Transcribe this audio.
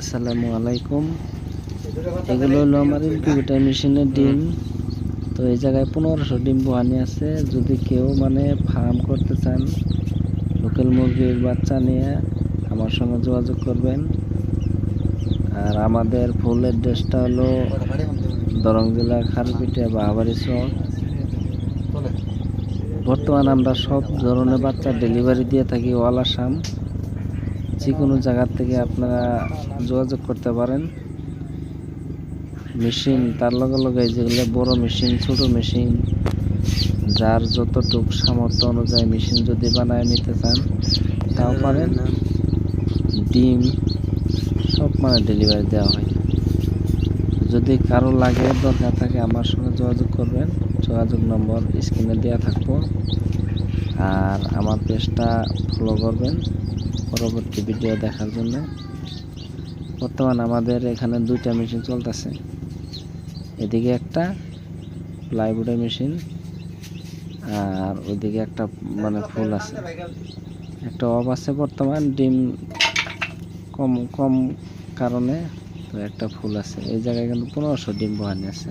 আসসালামু আলাইকুম। এগুলো হলো আমার ইনকিউবেটার মেশিনের ডিম। তো এই জায়গায় পনেরোশো ডিম বহানি আছে। যদি কেউ মানে ফার্ম করতে চান লোকাল মুরগির বাচ্চা নিয়ে আমার সঙ্গে যোগাযোগ করবেন। আর আমাদের ফুল অ্যাড্রেসটা হলো দরং জেলা খারপিটিয়া বাহাবাড়ি চক। বর্তমানে আমরা সব ধরনের বাচ্চা ডেলিভারি দিয়ে থাকি অল আসাম যে কোনো জায়গার থেকে আপনারা যোগাযোগ করতে পারেন। মেশিন, তার লগে লগে যেগুলো বড় মেশিন, ছোট মেশিন, যার যতটুক সামর্থ্য অনুযায়ী মেশিন যদি বানায় নিতে চান, তাও পারেন। ডিম, সব মানে ডেলিভারি দেওয়া হয়। যদি কারও লাগে, দরকার থাকে, আমার সঙ্গে যোগাযোগ করবেন। যোগাযোগ নম্বর স্ক্রিনে দেওয়া থাকব। আর আমার পেজটা ফলো করবেন। পরবর্তী ভিডিও দেখার জন্য। বর্তমান আমাদের এখানে দুইটা মেশিন চলতেছে। এদিকে একটা প্লাইউডের মেশিন আর ওইদিকে একটা মানে ফুল আছে। একটা অফ আছে বর্তমান, ডিম কম কম কারণে তো একটা ফুল আছে। এই জায়গায় কিন্তু পনেরোশো ডিম বহানি আছে।